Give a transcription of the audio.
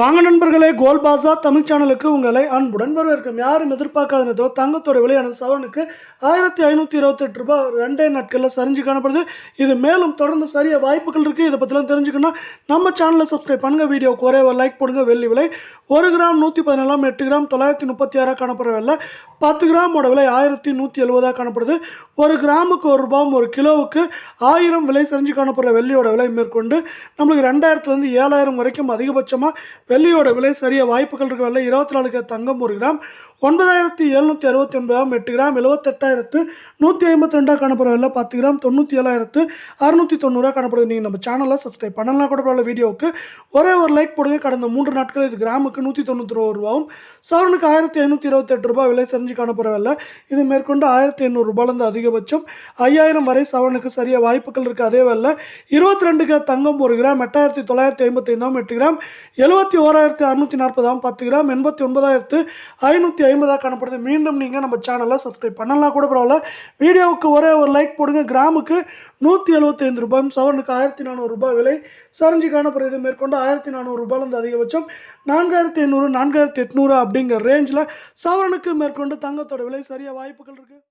வாங்க நண்பர்களே கோல் பாசா தமிழ் சேனலுக்கு உங்களை அன்புடன் வரவேற்கும். யாரும் எதிர்பார்க்காத நேரத்தில் தங்கத்தோட விலையான சவரனுக்கு ஆயிரத்தி ஐநூற்றி இருபத்தெட்டு ரூபாய் ரெண்டே நாட்களில் சரிஞ்சு காணப்படுது. இது மேலும் தொடர்ந்து சரிய வாய்ப்புகள் இருக்குது இதை பற்றிலாம் தெரிஞ்சுக்கணும் நம்ம சேனலை சப்ஸ்கிரைப் பண்ணுங்கள் வீடியோ ஒரே லைக் போடுங்க. வெள்ளி விலை ஒரு கிராம் நூற்றி பதினேழாம் எட்டு கிராம் தொள்ளாயிரத்தி முப்பத்தி ஆறாக காணப்படுற விலை பத்து கிராமோட விலை ஆயிரத்தி நூற்றி எழுபதாக காணப்படுது. ஒரு கிராமுக்கு ஒரு ரூபாயும் ஒரு கிலோவுக்கு ஆயிரம் விலை சரிஞ்சு காணப்படுற வெள்ளியோட விலை மேற்கொண்டு நம்மளுக்கு ரெண்டாயிரத்துலேருந்து ஏழாயிரம் வரைக்கும் அதிகபட்சமாக வெள்ளியோட விலை சரிய வாய்ப்புகள் இருக்க. வெள்ளை இருபத்தி நாலு கிராம் தங்கம் ஒரு கிராம். ஒன்பதாயிரத்தி எழுநூற்றி அறுபத்தி ஒன்பதாம் எட்டு கிராம். எழுபத்தெட்டாயிரத்து நூற்றி ஐம்பத்தி ரெண்டாக காணப்படுற வெள்ளை பத்து கிராம். தொண்ணூற்றி ஏழாயிரத்து அறுநூற்றி தொண்ணூறாக காணப்படுது. நீங்கள் நம்ம சேனலில் சப்ஸ்கிரைப் பண்ணலாம் கூட பரவாயில்ல வீடியோவுக்கு ஒரே ஒரு லைக் போடுங்க. கடந்த மூன்று நாட்கள் இது கிராமுக்கு நூற்றி தொண்ணூற்றி ஒரு ரூபாவும் சவரனுக்கு ஆயிரத்தி ஐநூற்றி இருபத்தெட்டு ரூபாய் விலை செஞ்சு காணப்படுற வெள்ளை. இது மேற்கொண்டு ஆயிரத்தி எண்ணூறு அதிகபட்சம் ஐயாயிரம் வரை சவரனுக்கு சரியாக வாய்ப்புகள் இருக்குது அதே வெள்ளை இருபத்தி ரெண்டு கிராம் தங்கம் ஒரு கிராம். எட்டாயிரத்தி தொள்ளாயிரத்தி ஐம்பத்தைந்தாம் எட்டு கிராம். எழுபத்தி ஓராயிரத்தி அறுநூற்றி நாற்பதாம் பத்து கிராம் எண்பத்தி ஒன்பதாயிரத்து ஐநூற்றி ஐம்பதாக காணப்படுது. மீண்டும் நீங்கள் நம்ம சேனலை சப்ஸ்கிரைப் பண்ணலாம். கூட பரவாயில்ல. வீடியோவுக்கு ஒரே ஒரு லைக் போடுங்க. கிராமுக்கு நூற்றி எழுபத்தைந்து ரூபாயும் சவரனுக்கு ஆயிரத்தி நானூறு ரூபாய் விலை. சரிஞ்சு காணப்படுது மேற்கொண்டு ஆயிரத்தி நானூறு ரூபாயிலேருந்து அதிகபட்சம் நான்காயிரத்தி ஐநூறு நான்காயிரத்தி எட்நூறு அப்படிங்கிற ரேஞ்சில் சவரனுக்கு மேற்கொண்டு தங்கத்தோட விலை சரியாக வாய்ப்புகள் இருக்குது